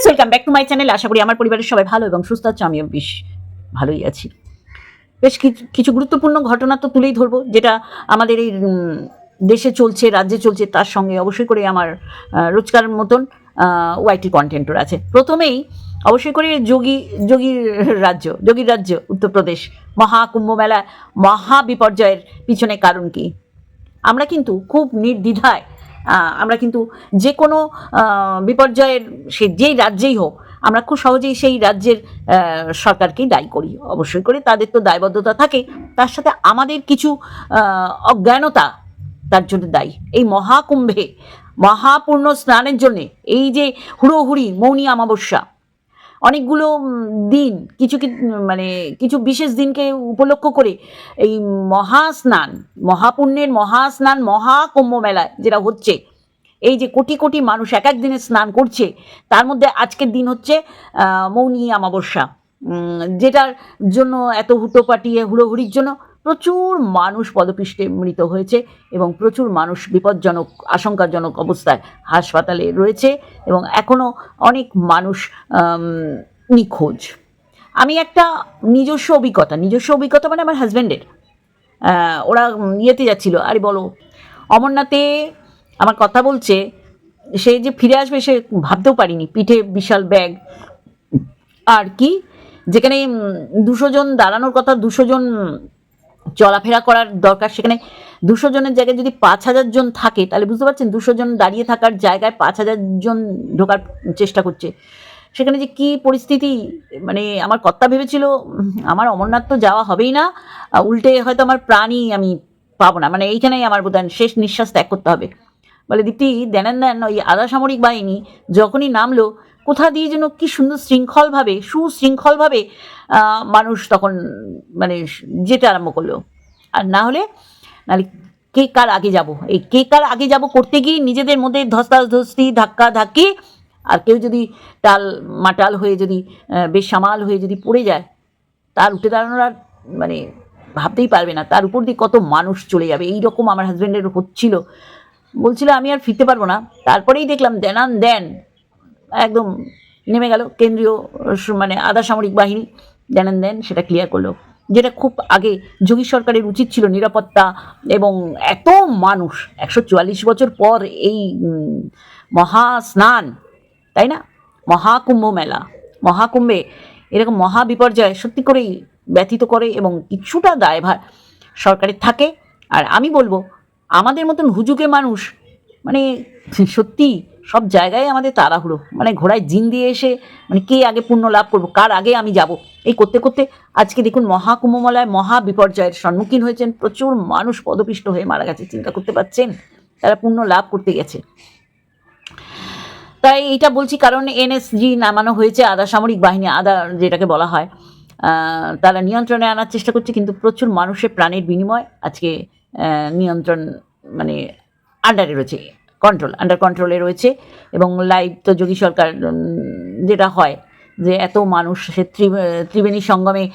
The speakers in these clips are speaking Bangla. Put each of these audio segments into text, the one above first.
Friends welcome back to my channel আশা করি আমার পরিবারের সবাই ভালো এবং সুস্থ আছে। আমিও বেশ ভালোই আছি। বেশ কিছু গুরুত্বপূর্ণ ঘটনা তো তুলেই ধরবো, যেটা আমাদের এই দেশে চলছে, রাজ্যে চলছে, তার সঙ্গে অবশ্যই করে আমার রোজকার মতন ওয়াইটি কন্টেন্টর আছে। প্রথমেই অবশ্যই করে যোগী, যোগীর রাজ্য যোগীর রাজ্য, উত্তরপ্রদেশ, মহাকুম্ভ মেলা মহা বিপর্যয়ের পিছনে কারণ কি? আমরা কিন্তু খুব নির্দ্বিধায় আমরা কিন্তু যে কোনো বিপর্যয়ের, সে যেই রাজ্যেই হোক, আমরা খুব সহজেই সেই রাজ্যের সরকারকেই দায়ী করি, অবশ্যই করে। তাদের তো দায়বদ্ধতা থাকে। তার সাথে আমাদের কিছু অজ্ঞানতা তার জন্য দায়ী। এই মহাকুম্ভে, মহাপূর্ণ স্নানের জন্যে, এই যে হুড়োহুড়ি, মৌনী অমাবস্যা অনেকগুলো দিন, কিছু মানে কিছু বিশেষ দিনকে উপলক্ষ করে এই মহাস্নান, মহাপুণ্যের মহাস্নান, মহাকুম্ভ মেলায় যেটা হচ্ছে, এই যে কোটি কোটি মানুষ এক এক দিনে স্নান করছে, তার মধ্যে আজকের দিন হচ্ছে মৌনী অমাবস্যা যেটার জন্য এত হুটোপাটিয়ে, হুড়োহুড়ির জন্য প্রচুর মানুষ পদপৃষ্ঠে মৃত হয়েছে এবং প্রচুর মানুষ বিপজ্জনক, আশঙ্কাজনক অবস্থায় হাসপাতালে রয়েছে এবং এখনও অনেক মানুষ নিখোঁজ। আমি একটা নিজস্ব অভিজ্ঞতা নিজস্ব অভিজ্ঞতা মানে আমার হাজব্যান্ডের। ওরা ইয়েতে যাচ্ছিল, আরে বলো, অমরনাথে আমার কথা বলছে, সে যে ফিরে আসবে সে ভাবতেও পারিনি, পিঠে বিশাল ব্যাগ। আর কি, যেখানে দুশো জন দাঁড়ানোর কথা, দুশো জন চলাফেরা করার দরকার। সেখানে দুশো জনের জায়গায় যদি পাঁচ হাজার জন থাকে, তাহলে বুঝতে পারছেন দুশো জন দাঁড়িয়ে থাকার জায়গায় পাঁচ হাজার জন ঢোকার চেষ্টা করছে। সেখানে যে কি পরিস্থিতি মানে আমার কর্তা ভেবেছিল, আমার অমরনাথ তো যাওয়া হবেই না উল্টে হয়তো আমার প্রাণই আমি পাবো না। মানে এইখানেই আমার বোধ শেষ নিঃশ্বাস ত্যাগ করতে হবে। বলে, দীপ্তি, দেন দেন, ওই আধা সামরিক বাহিনী যখনই নামলো কোথা দিয়ে যেন কি সুন্দর শৃঙ্খলভাবে, সুশৃঙ্খলভাবে মানুষ তখন মানে যেতে আরম্ভ করল। আর না হলে নাহলে কে কার আগে যাব? এই কে কার আগে যাব করতে গিয়ে নিজেদের মধ্যে ধস্তাধস্তি ধাক্কা ধাক্কি আর কেউ যদি টাল মাটাল হয়ে যদি বেসামাল হয়ে যদি পড়ে যায়, তার উঠে দাঁড়ানোর আর মানে ভাবতেই পারবে না। তার উপর দিয়ে কত মানুষ চলে যাবে? এই রকম আমার হাজব্যান্ডের হচ্ছিল। বলছিল, আমি আর ফিরতে পারব না। তারপরেই দেখলাম দেনান দেন একদম নেমে গেল। কেন্দ্রীয় মানে আধা সামরিক বাহিনী দেনান দেন সেটা ক্লিয়ার করল। যেটা খুব আগে যোগী সরকারের উচিত ছিল নিরাপত্তা এবং এত মানুষ, একশো চুয়াল্লিশ বছর পর এই মহা স্নান তাই না? মহাকুম্ভ মেলা, মহাকুম্ভে এরকম মহা বিপর্যয় সত্যি করেই ব্যথিত করে এবং কিছুটা দায়ভার সরকারের থাকে। আর আমি বলব, আমাদের মতন হুজুকে মানুষ মানে সত্যি সব জায়গায় আমাদের তাড়াহুড়ো। মানে ঘোড়ায় জিন দিয়ে এসে মানে কে আগে পুণ্য লাভ করব, কার আগে আমি যাব? এই করতে করতে আজকে দেখুন মহাকুম্ভমেলায় মহা বিপর্যয়ের সম্মুখীন হয়েছেন, প্রচুর মানুষ পদপিষ্ট হয়ে মারা গেছে, চিন্তা করতে পারছেন? তারা পুণ্য লাভ করতে গেছে। তাই এইটা বলছি কারণ এনএসজি নামানো হয়েছে, আধা সামরিক বাহিনী, আধা যেটাকে বলা হয় তারা নিয়ন্ত্রণে আনার চেষ্টা করছে, কিন্তু প্রচুর মানুষের প্রাণের বিনিময় আজকে নিয়ন্ত্রণ মানে আন্ডারে রয়েছে। কন্ট্রোল আন্ডার কন্ট্রোলে রয়েছে। এবং লাইভ তো যোগী সরকার যেটা হয়, যে এত মানুষ, সে ত্রিবে- ত্রিবেণী সঙ্গমে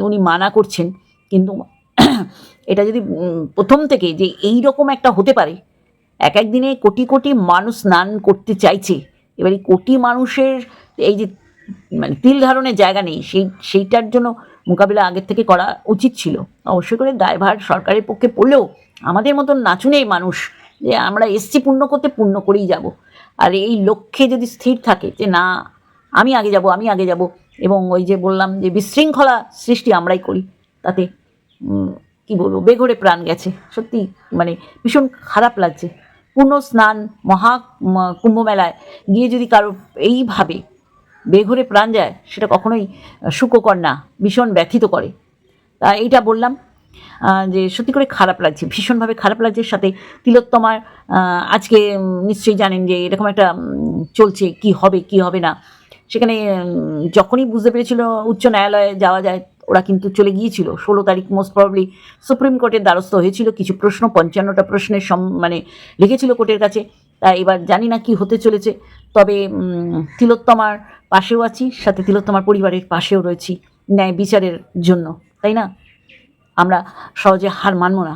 উনি মানা করছেন। কিন্তু এটা যদি প্রথম থেকে যে এই রকম একটা হতে পারে, এক এক দিনে কোটি কোটি মানুষ স্নান করতে চাইছে, এবার এই কোটি মানুষের এই যে মানে তিল ধারণের জায়গা নেই, সেই, সেইটার জন্য মোকাবিলা আগের থেকে করা উচিত ছিল। অবশ্যই করে দায়ভার সরকারের পক্ষে পড়লেও আমাদের মতন নাচুনেই মানুষ যে আমরা এসছি পূর্ণ করতে, পূর্ণ করেই যাব। আর এই লক্ষ্যে যদি স্থির থাকে যে না, আমি আগে যাব, আমি আগে যাব, এবং ওই যে বললাম যে বিশৃঙ্খলা সৃষ্টি আমরাই করি, তাতে কি বলব, বেঘরে প্রাণ গেছে। সত্যি মানে ভীষণ খারাপ লাগছে। পূর্ণ স্নান, মহা কুম্ভমেলায় গিয়ে যদি কারও এইভাবে বেঘরে প্রাণ যায়, সেটা কখনোই সুখকর না, ভীষণ ব্যথিত করে। তা এইটা বললাম। যে সত্যি করে খারাপ লাগছে, ভীষণভাবে খারাপ লাগছে সাথে তিলোত্তমার আজকে নিশ্চয়ই জানেন যে এরকম একটা চলছে, কি হবে কি হবে না। সেখানে যখনই বুঝতে পেরেছিল উচ্চ ন্যায়ালয়ে যাওয়া যায়, ওরা কিন্তু চলে গিয়েছিল। ষোলো তারিখ মোস্ট প্রবলি সুপ্রিম কোর্টের দ্বারস্থ হয়েছিল। কিছু প্রশ্ন, পঞ্চান্নটা প্রশ্নের সম মানে লিখেছিল কোর্টের কাছে। তা এবার জানি না কি হতে চলেছে। তবে তিলোত্তমার পাশেও আছি, সাথে তিলোত্তমার পরিবারের পাশেও রয়েছি ন্যায় বিচারের জন্য, তাই না? আমরা সহজে হার মানব না।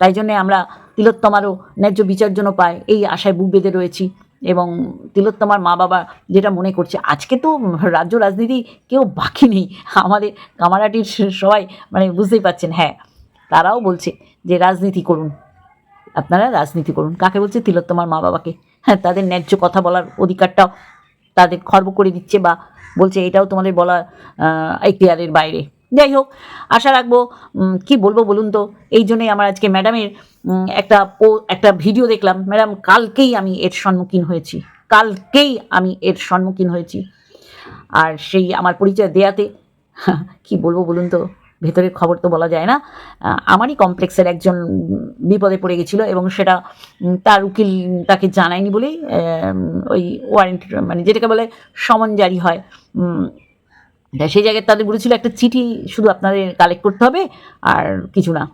তাই জন্যে আমরা তিলোত্তমারও ন্যায্য বিচার জন্য পাই, এই আশায় বুক বেঁধে রয়েছি এবং তিলোত্তমার মা বাবা যেটা মনে করছে, আজকে তো রাজ্য রাজনীতি কেউ বাকি নেই। আমাদের কামারাটির সবাই মানে বুঝতেই পাচ্ছেন হ্যাঁ তারাও বলছে যে রাজনীতি করুন। আপনারা রাজনীতি করুন। কাকে বলছে? তিলোত্তমার মা বাবাকে। হ্যাঁ তাদের ন্যায্য কথা বলার অধিকারটাও তাদের খর্ব করে দিচ্ছে বা বলছে, এটাও তোমাদের বলা এখতিয়ারের বাইরে। যাই হোক, আশা রাখব কি বলব বলুন তো? এই জন্যই আমার আজকে ম্যাডামের একটা পো, একটা ভিডিও দেখলাম। ম্যাডাম, কালকেই আমি এর সম্মুখীন হয়েছি। কালকেই আমি এর সম্মুখীন হয়েছি। আর সেই আমার পরিচয় দেয়াতে, কি বলব বলুন তো? ভেতরের খবর তো বলা যায় না। আমারই কমপ্লেক্সের একজন বিপদে পড়ে গেছিল এবং সেটা তার উকিল তাকে জানায়নি বলেই ওই ওয়ারেন্ট মানে যেটাকে বলে সমন জারি হয়। সেই জায়গায় তাদের বলেছিল একটা চিঠি শুধু আপনাদের কালেক্ট করতে হবে আর কিছু না।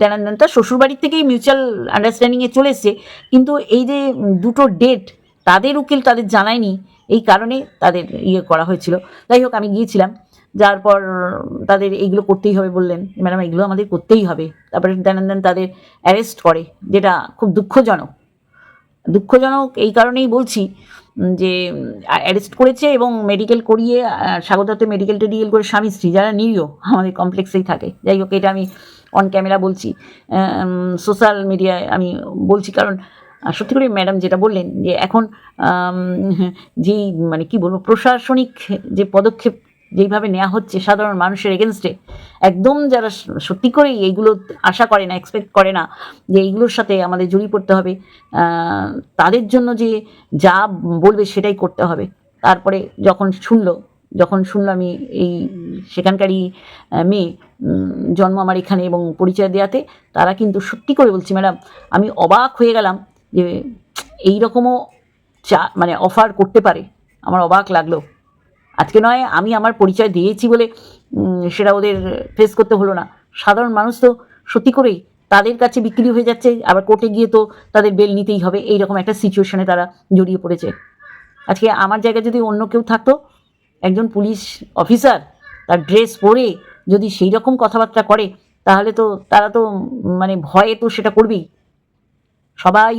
দেন তার শ্বশুরবাড়ির থেকেই মিউচুয়াল আন্ডারস্ট্যান্ডিংয়ে চলে এসছে। কিন্তু এই যে দুটো ডেট তাদের উকিল তাদের জানায়নি, এই কারণে তাদের ইয়ে করা হয়েছিল। যাই হোক, আমি গিয়েছিলাম। যার পর তাদের এইগুলো করতেই হবে বললেন। ম্যাডাম এগুলো আমাদের করতেই হবে। তারপরে দেন দেন তাদের অ্যারেস্ট করে, যেটা খুব দুঃখজনক। দুঃখজনক এই কারণেই বলছি যে অ্যারেস্ট করেছে এবং মেডিকেল করিয়ে স্বাগত মেডিকেল টেডিকেল করে স্বামী স্ত্রী যারা নিরীহ আমাদের কমপ্লেক্সেই থাকে। যাই হোক, এটা আমি অন ক্যামেরা বলছি। সোশ্যাল মিডিয়ায় আমি বলছি কারণ সত্যি করে ম্যাডাম যেটা বললেন যে, এখন যেই মানে কি বলব, প্রশাসনিক যে পদক্ষেপ যেইভাবে নেওয়া হচ্ছে সাধারণ মানুষের এগেনস্টে একদম যারা সত্যি করেই এইগুলো আশা করে না এক্সপেক্ট করে না যে এইগুলোর সাথে আমাদের জড়িয়ে পড়তে হবে তাদের জন্য যে যা বলবে সেটাই করতে হবে। তারপরে যখন শুনলো যখন শুনলো আমি এই সেখানকারই মেয়ে জন্ম আমার এখানে এবং পরিচয় দেওয়াতে তারা কিন্তু সত্যি করে বলছি, ম্যাডাম, আমি অবাক হয়ে গেলাম যে এই রকমও চা মানে অফার করতে পারে। আমার অবাক লাগল। আজকে নয়, আমি আমার পরিচয় দিয়েছি বলে সেটা ওদের ফেস করতে হলো না। সাধারণ মানুষ তো সত্যি করেই তাদের কাছে বিক্রি হয়ে যাচ্ছে, আবার কোর্টে গিয়ে তো তাদের বেল নিতেই হবে এই রকম একটা সিচুয়েশনে তারা জড়িয়ে পড়েছে। আজকে আমার জায়গায় যদি অন্য কেউ থাকতো, একজন পুলিশ অফিসার তার ড্রেস পরে যদি সেই রকম কথাবার্তা করে, তাহলে তো তারা তো মানে ভয়ে তো সেটা করবেই। সবাই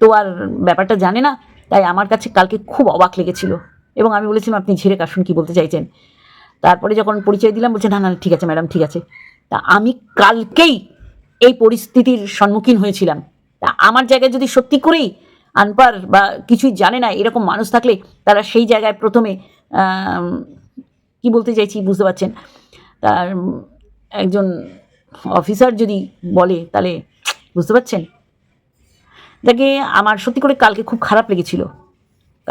তো আর ব্যাপারটা জানে না, তাই আমার কাছে কালকে খুব অবাক লেগেছিল। এবং আমি বলেছিলাম, আপনি ঝেড়ে কাশুন কী বলতে চাইছেন? তারপরে যখন পরিচয় দিলাম, বলছে, না না ঠিক আছে, ম্যাডাম, ঠিক আছে। তা আমি কালকেই এই পরিস্থিতির সম্মুখীন হয়েছিলাম। তা আমার জায়গায় যদি সত্যি করেই আনপার বা কিছুই জানে না, এরকম মানুষ থাকলে তারা সেই জায়গায় প্রথমে কি বলতে চাইছি, বুঝতে পারছেন? তার একজন অফিসার যদি বলে, তাহলে বুঝতে পারছেন? তাকে আমার সত্যি করে কালকে খুব খারাপ লেগেছিল।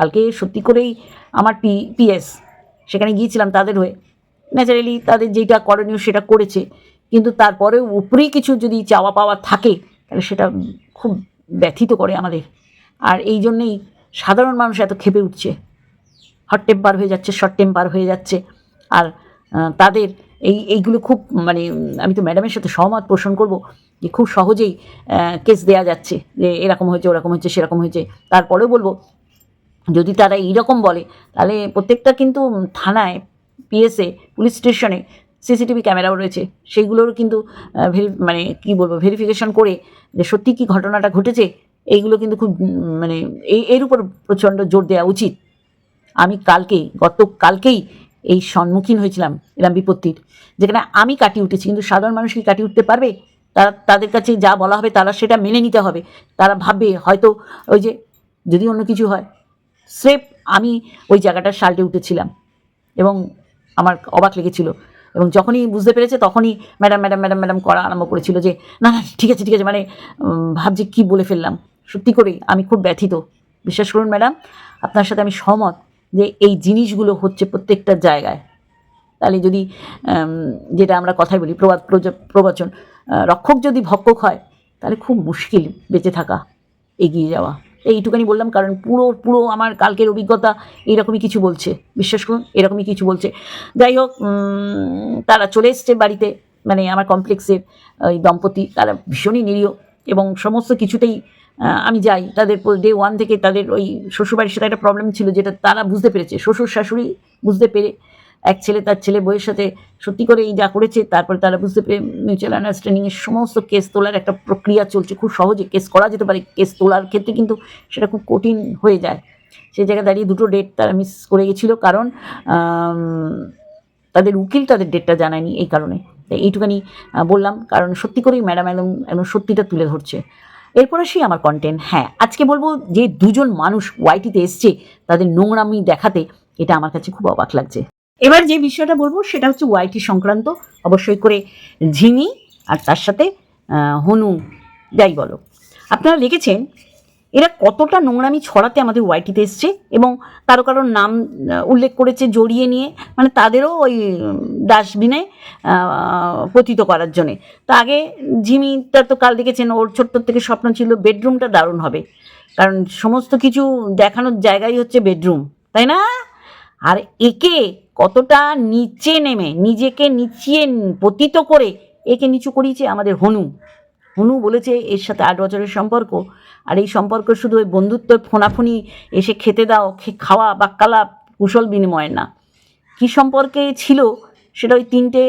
কালকে সত্যি করেই আমার পি, পিএস, সেখানে গিয়েছিলাম তাদের হয়ে। ন্যাচারালি তাদের যেটা করণীয় সেটা করেছে। কিন্তু তারপরেও উপরেই কিছু যদি চাওয়া পাওয়া থাকে, তাহলে সেটা খুব ব্যথিত করে আমাদের। আর এই জন্যেই সাধারণ মানুষ এত ক্ষেপে উঠছে। হট টেম্পার হয়ে যাচ্ছে শর্ট টেম্পার হয়ে যাচ্ছে। আর তাদের এই, এইগুলো খুব মানে আমি তো ম্যাডামের সাথে সহমত পোষণ করব যে খুব সহজেই কেস দেয়া যাচ্ছে যে এরকম হয়েছে, ওরকম হয়েছে, সেরকম হয়েছে। তারপরেও বলব যদি তারা এইরকম বলে, তাহলে প্রত্যেকটা কিন্তু থানায়, পিএসএ, পুলিশ স্টেশনে সিসিটিভি ক্যামেরাও রয়েছে। সেইগুলোর কিন্তু ভেরি মানে কি বলব, ভেরিফিকেশন করে যে সত্যি কি ঘটনাটা ঘটেছে, এইগুলো কিন্তু খুব মানে এই, এর উপর প্রচণ্ড জোর দেওয়া উচিত। আমি কালকেই গত কালকেই এই সম্মুখীন হয়েছিলাম এরম বিপত্তির, যেখানে আমি কাটিয়ে উঠেছি, কিন্তু সাধারণ মানুষ কি কাটিয়ে উঠতে পারবে? তারা, তাদের কাছে যা বলা হবে, তারা সেটা মেনে নিতে হবে। তারা ভাববে হয়তো ওই যে যদি অন্য কিছু হয় স্রেফ আমি ওই জায়গাটার সাল্টে উঠেছিলাম এবং আমার অবাক লেগেছিল এবং যখনই বুঝতে পেরেছে তখনই ম্যাডাম ম্যাডাম ম্যাডাম ম্যাডাম করা আরম্ভ করেছিল যে, না না, ঠিক আছে ঠিক আছে। মানে ভাবছি কী বলে ফেললাম। সত্যি করেই আমি খুব ব্যথিত। বিশ্বাস করুন ম্যাডাম, আপনার সাথে আমি সহমত যে এই জিনিসগুলো হচ্ছে প্রত্যেকটা জায়গায়। তাহলে যদি যেটা আমরা কথাই বলি প্রবাদ প্রবচন রক্ষক যদি ভক্ষক হয়, তাহলে খুব মুশকিল বেঁচে থাকা, এগিয়ে যাওয়া। এইটুখানি বললাম, কারণ পুরো পুরো আমার কালকের অভিজ্ঞতা এরকমই কিছু বলছে। বিশ্বাস করুন, এরকমই কিছু বলছে। যাই হোক তারা চলে এসছে বাড়িতে মানে আমার কমপ্লেক্সের ওই দম্পতি, তারা ভীষণই নিরীহ এবং সমস্ত কিছুতেই আমি যাই। তাদের ডে ওয়ান থেকে তাদের ওই শ্বশুরবাড়ির সাথে একটা প্রবলেম ছিল, যেটা তারা বুঝতে পেরেছে। শ্বশুর শাশুড়ি বুঝতে পেরে এক ছেলে তার ছেলে বইয়ের সাথে সত্যি করে এই যা করেছে, তারপরে তারা বুঝতে পেরে মিউচুয়াল আন্ডারস্ট্যান্ডিংয়ের সমস্ত কেস তোলার একটা প্রক্রিয়া চলছে। খুব সহজে কেস করা যেতে পারে কেস তোলার ক্ষেত্রে কিন্তু সেটা খুব কঠিন হয়ে যায়। সেই জায়গায় দাঁড়িয়ে দুটো ডেট তারা মিস করে গেছিল, কারণ তাদের উকিল তাদের ডেটটা জানায়নি এই কারণে। তাই এইটুখানি বললাম, কারণ সত্যি করেই ম্যাডাম একদম একদম সত্যিটা তুলে ধরছে। এরপর আসি আমার কন্টেন্ট হ্যাঁ আজকে বলব যে দুজন মানুষ ওয়াইটিতে এসছে, তাদের নোংরামি দেখাতে এটা আমার কাছে খুব অবাক লাগছে। এবার যে বিষয়টা বলব, সেটা হচ্ছে ওয়াইটি সংক্রান্ত। অবশ্যই করে ঝিমি আর তার সাথে হনু, যাই বলো। আপনারা লিখেছেন, এরা কতটা নোংরামি ছড়াতে আমাদের ওয়াইটিতে এসছে এবং কারও কারোর নাম উল্লেখ করেছে জড়িয়ে নিয়ে মানে তাদেরও ওই ডাস্টবিনে পতিত করার জন্যে। তো আগে ঝিমিটা তো কাল দেখেছেন, ওর ছোট্ট থেকে স্বপ্ন ছিল বেডরুমটা দারুণ হবে। কারণ সমস্ত কিছু দেখানোর জায়গাই হচ্ছে বেডরুম, তাই না? আর একে কতটা নিচে নেমে, নিজেকে নিচিয়ে পতিত করে একে নিচু করিয়েছে আমাদের হনু। হনু বলেছে, এর সাথে আট বছরের সম্পর্ক। আর এই সম্পর্ক শুধু ওই বন্ধুত্ব ফোনাফুনি, এসে খেতে দাও খাওয়া বাক্কালা কুশল বিনিময়ের না। কী সম্পর্কে ছিল, সেটা ওই তিনটে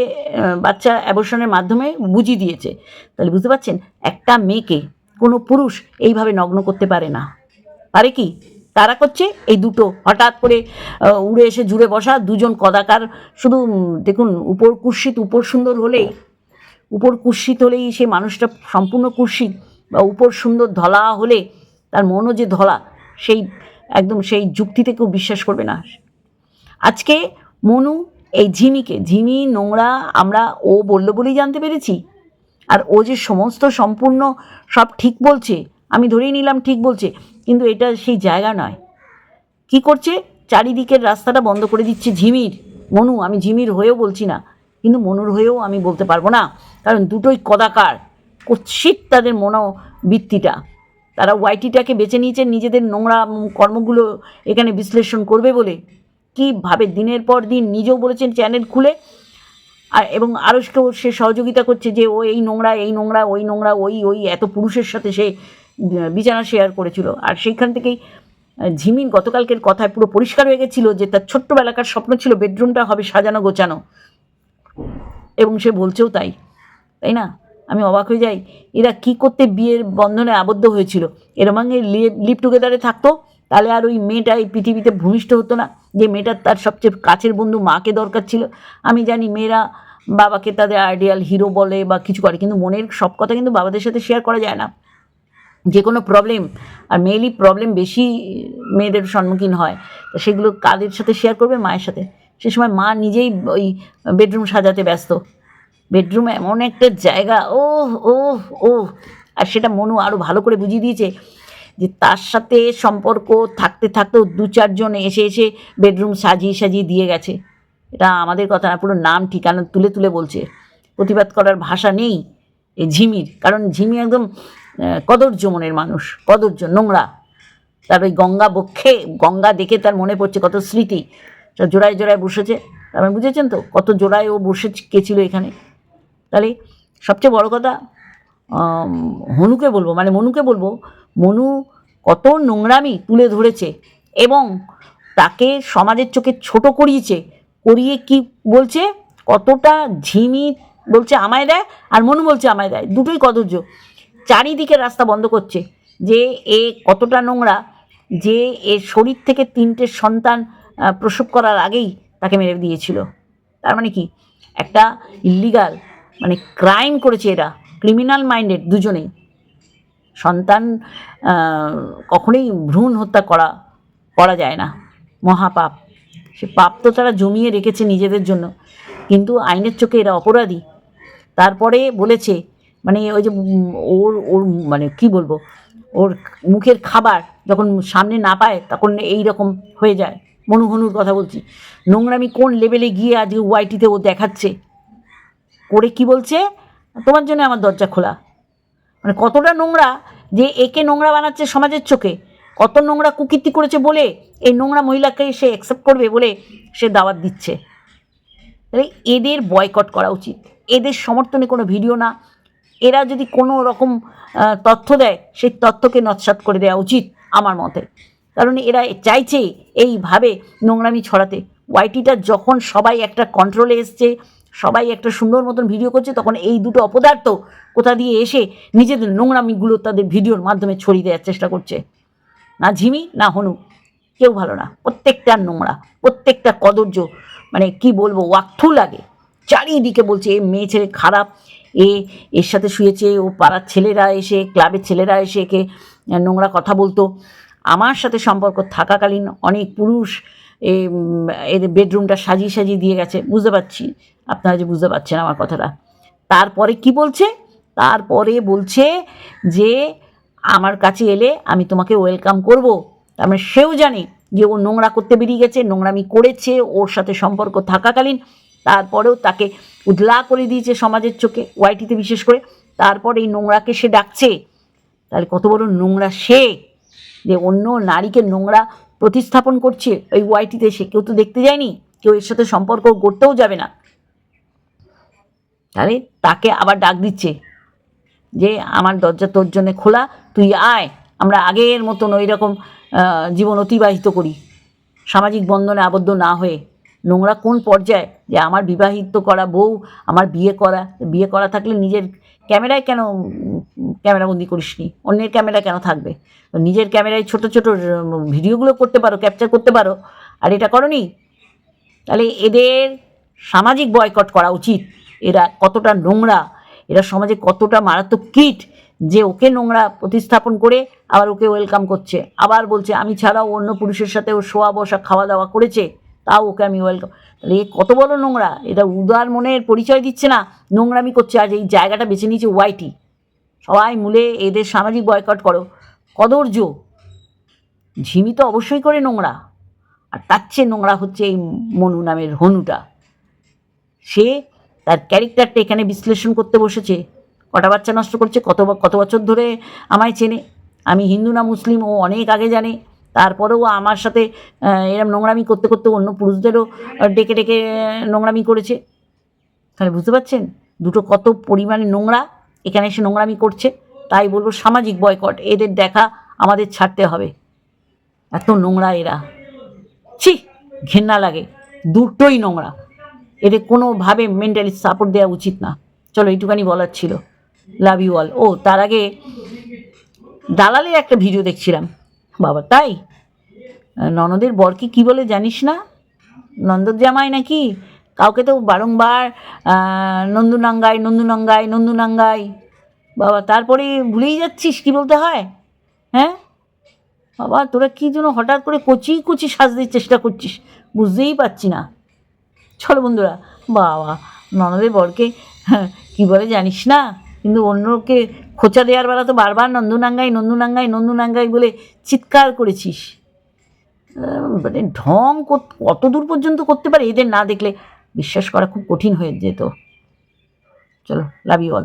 বাচ্চা অ্যাবর্শনের মাধ্যমে বুঝিয়ে দিয়েছে। তাহলে বুঝতে পারছেন, একটা মেয়েকে কোনো পুরুষ এইভাবে নগ্ন করতে পারে না। পারে কি? তারা করছে, এই দুটো। হঠাৎ করে উড়ে এসে জুড়ে বসা দুজন কদাকার, শুধু দেখুন, উপর কুৎসিত, উপর সুন্দর হলেই, উপর কুৎসিত হলেই সে মানুষটা সম্পূর্ণ কুৎসিত, বা উপর সুন্দর ধলা হলে তার মনও যে ধলা, সেই, একদম সেই যুক্তিতে কেউ বিশ্বাস করবে না। আজকে মনু, এই ঝিমিকে, ঝিমি, নোংরা, আমরা ও বলল বলেই জানতে পেরেছি, আর ও যে সমস্ত সম্পূর্ণ সব ঠিক বলছে, আমি ধরেই নিলাম ঠিক বলছে কিন্তু এটা সেই জায়গা নয়। কি করছে? চারিদিকের রাস্তাটা বন্ধ করে দিচ্ছে ঝিমির। মনু, আমি ঝিমির হয়েও বলছি না, কিন্তু মনুর হয়েও আমি বলতে পারব না। কারণ দুটোই কদাকার। কুৎসিত তাদের মনোবৃত্তিটা। তারা ওয়াইটিটাকে বেছে নিয়েছে, নিজেদের নোংরা কর্মগুলো এখানে বিশ্লেষণ করবে বলে। কীভাবে দিনের পর দিন নিজেও বলেছেন চ্যানেল খুলে, আর এবং আরসকেও সে সহযোগিতা করছে যে ও এই নোংরা এই নোংরা, ওই নোংরা, ওই ওই, এত পুরুষের সাথে সে বিছানা শেয়ার করেছিল। আর সেইখান থেকেই ঝিমিন গতকালকের কথায় পুরো পরিষ্কার হয়ে গেছিল যে তার ছোট্টবেলাকার স্বপ্ন ছিল বেডরুমটা হবে সাজানো গোছানো। এবং সে বলছেও তাই। তাই না? আমি অবাক হয়ে যাই, এরা কি করতে বিয়ের বন্ধনে আবদ্ধ হয়েছিল? এরম সঙ্গে লিভ টুগেদারে থাকতো? তাহলে আর ওই মেয়েটা এই পৃথিবীতে ভূমিষ্ঠ হতো না? যে মেয়েটার তার সবচেয়ে কাছের বন্ধু মাকে দরকার ছিল? আমি জানি মেয়েরা বাবাকে তাদের আইডিয়াল হিরো বলে বা কিছু করে, কিন্তু মনের সব কথা কিন্তু বাবাদের সাথে শেয়ার করা যায় না। যে কোনো প্রবলেম আর মেয়েলি প্রবলেম বেশি মেয়েদের সম্মুখীন হয়, তো সেগুলো কাদের সাথে শেয়ার করবে? মায়ের সাথে। সে সময় মা নিজেই ওই বেডরুম সাজাতে ব্যস্ত। বেডরুম এমন একটা জায়গা ও ও ও আর সেটা মনু আরও ভালো করে বুঝিয়ে দিয়েছে যে তার সাথে সম্পর্ক থাকতে থাকতেও দু চারজন এসে এসে বেডরুম সাজিয়ে সাজিয়ে দিয়ে গেছে। এটা আমাদের কথা না, পুরো নাম, ঠিকানা তুলে তুলে বলছে। প্রতিবাদ করার ভাষা নেই এই ঝিমির। কারণ ঝিমি একদম কদর্য মনের মানুষ কদর্য নোংরা তার ওই গঙ্গা বক্ষে, গঙ্গা দেখে তার মনে পড়ছে কত স্মৃতি। সব জোড়ায় জোড়ায় বসেছে। তারপরে বুঝেছেন তো, কত জোড়ায় ও বসে গেছিল এখানে। তাহলে সবচেয়ে বড় কথা হনুকে বলব মানে মনুকে বলব, মনু কত নোংরামি তুলে ধরেছে এবং তাকে সমাজের চোখে ছোট করিয়েছে। করিয়ে কি বলছে? কতটা ঝিমি বলছে, আমায় দেয়, আর মনু বলছে, আমায় দেয়। দুটোই কদর্য। চারিদিকে রাস্তা বন্ধ করছে। যে এ কতটা নোংরা, যে এর শরীর থেকে তিনটে সন্তান প্রসব করার আগেই তাকে মেরে দিয়েছিল। তার মানে কি? একটা ইলিগাল মানে ক্রাইম করেছে এরা ক্রিমিনাল মাইন্ডেড দুজনেই। সন্তান কখনোই ভ্রূণ হত্যা করা করা যায় না। মহাপাপ। সে পাপ তো তারা জমিয়ে রেখেছে নিজেদের জন্য। কিন্তু আইনের চোখে এরা অপরাধী। তারপরে বলেছে মানে ওই যে ওর ওর মানে কি বলব, ওর মুখের খাবার যখন সামনে না পায় তখন এই রকম হয়ে যায়। মনুহনুর কথা বলছি। নোংরামি কোন লেভেলে গিয়ে আজকে ওয়াইটিতে ও দেখাচ্ছে? করে কি বলছে? তোমার জন্য আমার দরজা খোলা। মানে কতটা নোংরা যে একে নোংরা বানাচ্ছে সমাজের চোখে, কত নোংরা কুকীর্তি করেছে বলে এই নোংরা মহিলাকে সে অ্যাকসেপ্ট করবে বলে সে দাওয়াত দিচ্ছে। তাহলে এদের বয়কট করা উচিত। এদের সমর্থনে কোনো ভিডিও না। এরা যদি কোনো রকম তথ্য দেয়, সেই তথ্যকে নৎসাত করে দেওয়া উচিত আমার মতে। কারণ এরা চাইছে এইভাবে নোংরামি ছড়াতে। ওয়াইটিটা যখন সবাই একটা কন্ট্রোলে এসছে, সবাই একটা সুন্দর মতন ভিডিও করছে, তখন এই দুটো অপদার্থ কোথা দিয়ে এসে নিজেদের নোংরামিগুলো তাদের ভিডিওর মাধ্যমে ছড়িয়ে দেওয়ার চেষ্টা করছে। না ঝিমি, না হনু, কেউ ভালো না। প্রত্যেকটা নোংরা, প্রত্যেকটা কদর্য মানে কি বলব ওয়াক্থু লাগে। চারিদিকে বলছে এ মেয়ে ছেলে খারাপ এ, এর সাথে শুয়েছে, ও পাড়ার ছেলেরা এসে, ক্লাবের ছেলেরা এসে একে নোংরা কথা বলতো। আমার সাথে সম্পর্ক থাকাকালীন অনেক পুরুষ এদের বেডরুমটা সাজিয়ে সাজিয়ে দিয়ে গেছে। বুঝতে পারছি, আপনারা যে বুঝতে পারছেন আমার কথাটা। তারপরে কি বলছে? তারপরে বলছে যে, আমার কাছে এলে আমি তোমাকে ওয়েলকাম করব। তার মানে সেও জানে যে ও নোংরা করতে বেরিয়ে গেছে, নোংরামি করেছে, ওর সাথে সম্পর্ক থাকাকালীন। তারপরেও তাকে উদলা করে দিয়েছে সমাজের চোখে, ওয়াইটিতে বিশেষ করে। তারপর এই নোংরাকে সে ডাকছে। তাহলে কত বড় নোংরা সে, যে অন্য নারীকে নোংরা প্রতিস্থাপন করছে ওই ওয়াইটিতে, সে কেউ তো দেখতে যায়নি। কেউ এর সাথে সম্পর্ক গড়তেও যাবে না। তাহলে তাকে আবার ডাক দিচ্ছে, যে আমার দরজা তোর জন্য খোলা, তুই আয়, আমরা আগের মতন ওই রকম জীবন অতিবাহিত করি। সামাজিক বন্ধনে আবদ্ধ না হয়ে। নোংরা কোন পর্যায়ে? যে আমার বিবাহিত করা বউ, আমার বিয়ে করা বিয়ে করা থাকলে নিজের ক্যামেরায় কেন ক্যামেরাবন্দি করিসনি? অন্যের ক্যামেরা কেন থাকবে? নিজের ক্যামেরায় ছোট ছোট ভিডিওগুলো করতে পারো, ক্যাপচার করতে পারো। আর এটা করনি? তাহলে এদের সামাজিক বয়কট করা উচিত। এরা কতটা নোংরা, এরা সমাজে কতটা মারাত্মক কীট যে ওকে নোংরা প্রতিস্থাপন করে আবার ওকে ওয়েলকাম করছে। আবার বলছে, আমি ছাড়াও অন্য পুরুষের সাথে ও শোয়া বসা খাওয়া দাওয়া করেছে। তাও ওকে আমি ওয়েলকাম তাহলে এ কত বড় নোংরা? এটা উদার মনের পরিচয় দিচ্ছে না, নোংরামি করছে। আজ এই জায়গাটা বেছে নিয়েছে ওয়াইটি সবাই মূলে এদের সামাজিক বয়কট করো। কদর্য। ঝিমি তো অবশ্যই করে নোংরা। আর তার চেয়ে নোংরা হচ্ছে এই মনু নামের হনুটা। সে তার ক্যারেক্টারটা এখানে বিশ্লেষণ করতে বসেছে। কটা বাচ্চা নষ্ট করছে? কত কত বছর ধরে আমায় চেনে? আমি হিন্দু না মুসলিম ও অনেক আগে জানে। তারপরেও আমার সাথে এরম নোংরামি করতে করতে অন্য পুরুষদেরও ডেকে ডেকে নোংরামি করেছে। তাহলে বুঝতে পারছেন? দুটো কত পরিমাণে নোংরা এখানে এসে নোংরামি করছে। তাই বলব সামাজিক বয়কট, এদের দেখা আমাদের ছাড়তে হবে। এত নোংরা এরা। ছি, ঘেন্না লাগে। দুটোই নোংরা। এদের কোনোভাবে মেন্টালি সাপোর্ট দেওয়া উচিত না। চলো, এইটুখানি বলার ছিল। লাভ ইউ অল ও, তার আগে দালালের একটা ভিডিও দেখছিলাম। বাবা তাই? ননদের বরকে কি বলে জানিস না? নন্দর জামাই নাকি? কাউকে তো বারংবার নন্দুনাঙ্গাই নন্দুনাঙ্গাই নন্দুনাঙ্গাই। বাবা তারপরে ভুলেই যাচ্ছিস কি বলতে হয়? হ্যাঁ? বাবা তোরা কি জন্য হঠাৎ করে কচি কচি সাজতে চেষ্টা করছিস বুঝতেই পারছি না। চলো বন্ধুরা বাবা ননদের বরকে হ্যাঁ, কি বলে জানিস না? কিন্তু অন্যকে খোঁচা দেওয়ার বেলা তো বারবার নন্দুনাঙ্গাই নন্দুনাঙ্গাই নন্দুনাঙ্গাই বলে চিৎকার করেছিস। মানে ঢং কত- দূর পর্যন্ত করতে পারে? এদের না দেখলে বিশ্বাস করা খুব কঠিন হয়ে যেত। চলো লাভ ইউ অল